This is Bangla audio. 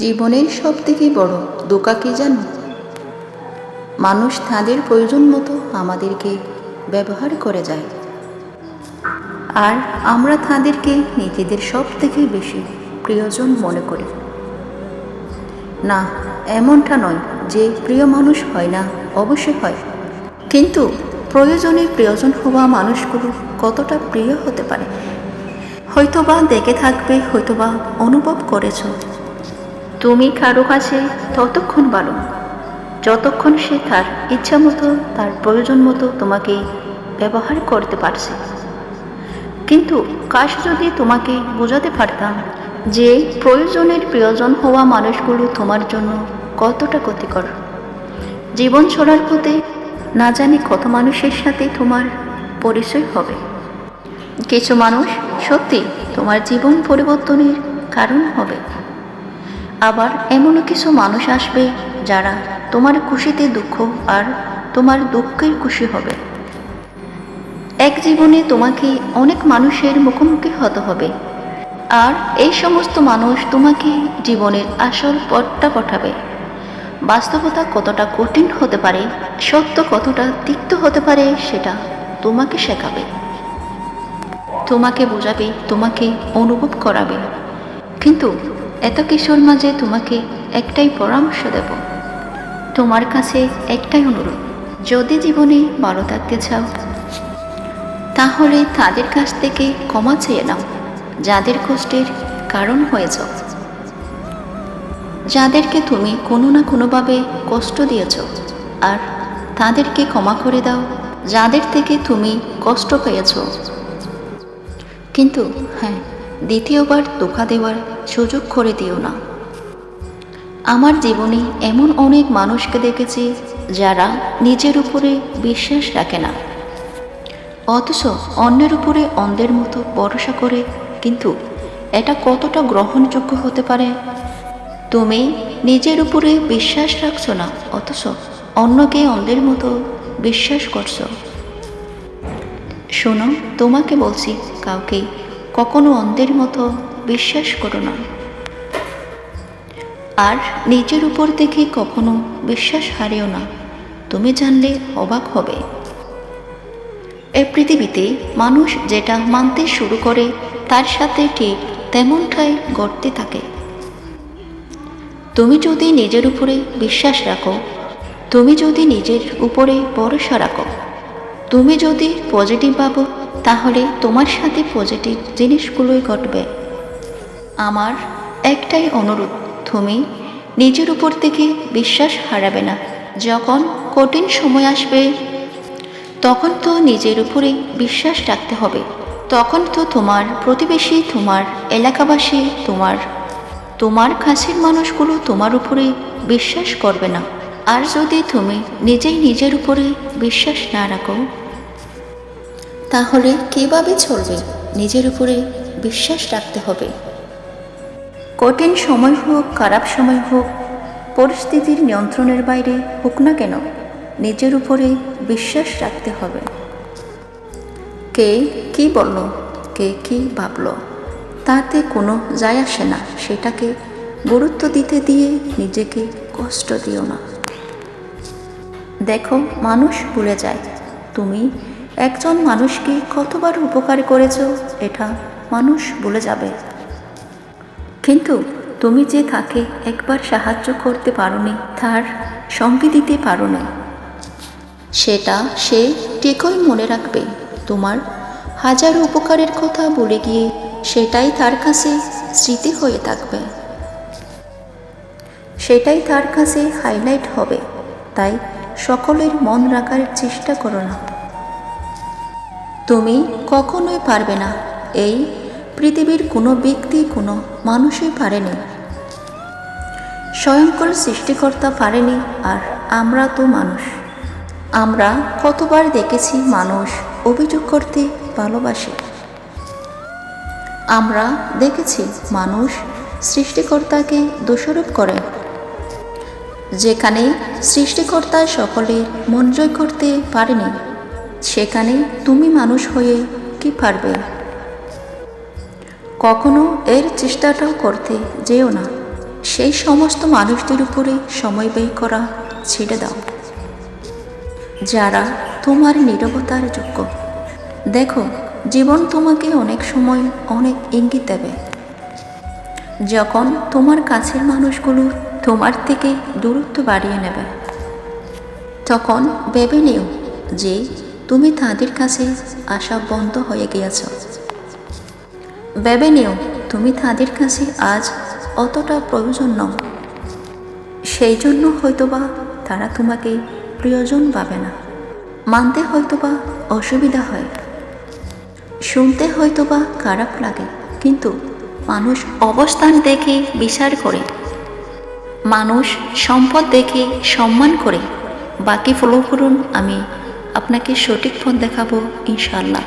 জীবনের সব থেকে বড় দোকা কি জানো? মানুষ তাঁদের প্রয়োজন মতো আমাদেরকে ব্যবহার করে যায়। আর আমরা তাঁদেরকে নিজেদের সব থেকে বেশি প্রিয়জন মনে করি। না, এমনটা নয় যে প্রিয় মানুষ হয় না, অবশ্যই হয়। কিন্তু প্রয়োজনে প্রিয়জন হওয়া মানুষগুলো কতটা প্রিয় হতে পারে? হয়তোবা দেখে থাকবে, হয়তোবা অনুভব করেছ। তুমি কারও কাছে ততক্ষণ ভালো যতক্ষণ সে তার ইচ্ছা মতো, তার প্রয়োজন মতো তোমাকে ব্যবহার করতে পারছে। কিন্তু কাশ যদি তোমাকে বোঝাতে পারতাম যে প্রয়োজনের প্রয়োজন হওয়া মানুষগুলো তোমার জন্য কতটা ক্ষতিকর। জীবন চলার পথে না জানি কত মানুষের সাথে তোমার পরিচয় হবে। কিছু মানুষ সত্যি তোমার জীবন পরিবর্তনের কারণ হবে। আবার এমনও কিছু মানুষ আসবে যারা তোমার খুশিতে দুঃখ আর তোমার দুঃখের খুশি হবে। এক জীবনে তোমাকে অনেক মানুষের মুখোমুখি হতে হবে। আর এই সমস্ত মানুষ তোমাকে জীবনের আসল পথটা পাঠাবে। বাস্তবতা কতটা কঠিন হতে পারে, সত্য কতটা তিক্ত হতে পারে সেটা তোমাকে শেখাবে। তোমাকে বোঝাবে, তোমাকে অনুভব করাবে। কিন্তু এত কিশোর মাঝে তোমাকে একটাই পরামর্শ দেব। তোমার কাছে একটাই অনুরোধ, যদি জীবনে ভালো থাকতে চাও, তাহলে তাদের কাছ থেকে ক্ষমা চেয়ে নাও। যাদের কষ্টের কারণ হয়েছ যাদেরকে তুমি কোনো না কোনোভাবে কষ্ট দিয়েছ আর তাদেরকে ক্ষমা করে দাও, যাদের থেকে তুমি কষ্ট পেয়েছ। কিন্তু হ্যাঁ দ্বিতীয়বার ধোকা দেওয়ার সুযোগ করে দিও না। আমার জীবনে এমন অনেক মানুষকে দেখেছি যারা নিজের উপরে বিশ্বাস রাখে না। অথচ অন্যের উপরে অন্ধের মতো ভরসা করে, কিন্তু এটা কতটা গ্রহণযোগ্য হতে পারে? তুমি নিজের উপরে বিশ্বাস রাখছো না, অথচ অন্যকে অন্ধের মতো বিশ্বাস করছ। শোনো, তোমাকে বলছি, কাউকে কখনো অন্ধের মতো বিশ্বাস করো না। আর নিজের উপর দেখে কখনো বিশ্বাস হারিও না। তুমি জানলে অবাক হবে। এ পৃথিবীতে মানুষ যেটা মানতে শুরু করে, তার সাথে ঠিক তেমনটাই ঘটতে থাকে। তুমি যদি নিজের উপরে বিশ্বাস রাখো, তুমি যদি নিজের উপরে ভরসা রাখো, তুমি যদি পজিটিভ ভাবো, তাহলে তোমার সাথে পজিটিভ জিনিসগুলোই ঘটবে। আমার একটাই অনুরোধ, তুমি নিজের উপর থেকে বিশ্বাস হারাবে না। যখন কঠিন সময় আসবে, তখন তো নিজের উপরে বিশ্বাস রাখতে হবে। তখন তো তোমার প্রতিবেশী, তোমার এলাকাবাসী, তোমার তোমার কাছের মানুষগুলো তোমার উপরে বিশ্বাস করবে না। আর যদি তুমি নিজেই নিজের উপরে বিশ্বাস না রাখো, তাহলে কীভাবে চলবে? নিজের উপরে বিশ্বাস রাখতে হবে। কঠিন সময় হোক, খারাপ সময় হোক, পরিস্থিতির নিয়ন্ত্রণের বাইরে হোক না কেন, নিজের উপরে বিশ্বাস রাখতে হবে। কে কি বলল, কে কি ভাবল, তাতে কোনো যায় আসে না, সেটাকে গুরুত্ব দিতে দিয়ে নিজেকে কষ্ট দিও না। দেখো, মানুষ ভুলে যায়, তুমি একজন মানুষকে কতবার উপকার করেছ, এটা মানুষ ভুলে যাবে। কিন্তু তুমি যে তাকে একবার সাহায্য করতে পারোনি, তার সঙ্গে দিতে পারো না সেটা সে ঠিকই মনে রাখবে। তোমার হাজার উপকারের কথা বলে গিয়ে সেটাই তার কাছে স্মৃতি হয়ে থাকবে। সেটাই তার কাছে হাইলাইট হবে। তাই সকলের মন রাখার চেষ্টা করো না। তুমি কখনোই পারবে না। এই পৃথিবীর কোনো ব্যক্তি, কোনো মানুষই পারেনি। স্বয়ংকর সৃষ্টিকর্তা পারেনি, আর আমরা তো মানুষ। আমরা কতবার দেখেছি মানুষ অভিযোগ করতে ভালোবাসে। আমরা দেখেছি মানুষ সৃষ্টিকর্তাকে দোষারোপ করে। যেখানে সৃষ্টিকর্তা সকলের মন জয় করতে পারেনি, সেখানে তুমি মানুষ হয়ে কি পারবে? কখনো এর চেষ্টাটাও করতে যেও না। সেই সমস্ত মানুষদের উপরে সময় ব্যয় করা ছেড়ে দাও। যারা তোমার নীরবতার যোগ্য। দেখো, জীবন তোমাকে অনেক সময় অনেক ইঙ্গিত দেবে। যখন তোমার কাছের মানুষগুলো তোমার থেকে দূরত্ব বাড়িয়ে নেবে, তখন ভেবে নিও যে তুমি তাদের কাছে আসা বন্ধ হয়ে গিয়েছ। ভেবে নিও, তুমি তাদের কাছে আজ অতটা প্রয়োজন নও। সেই জন্য হয়তোবা তারা তোমাকে প্রয়োজন পাবে না। মানতে হয়তোবা অসুবিধা হয়। শুনতে হয়তোবা খারাপ লাগে, কিন্তু মানুষ অবস্থান দেখে বিচার করে। মানুষ সম্পদ দেখে সম্মান করে। বাকি ফলো করুন আমি আপনাকে সঠিক পথ দেখাবো ইনশাল্লাহ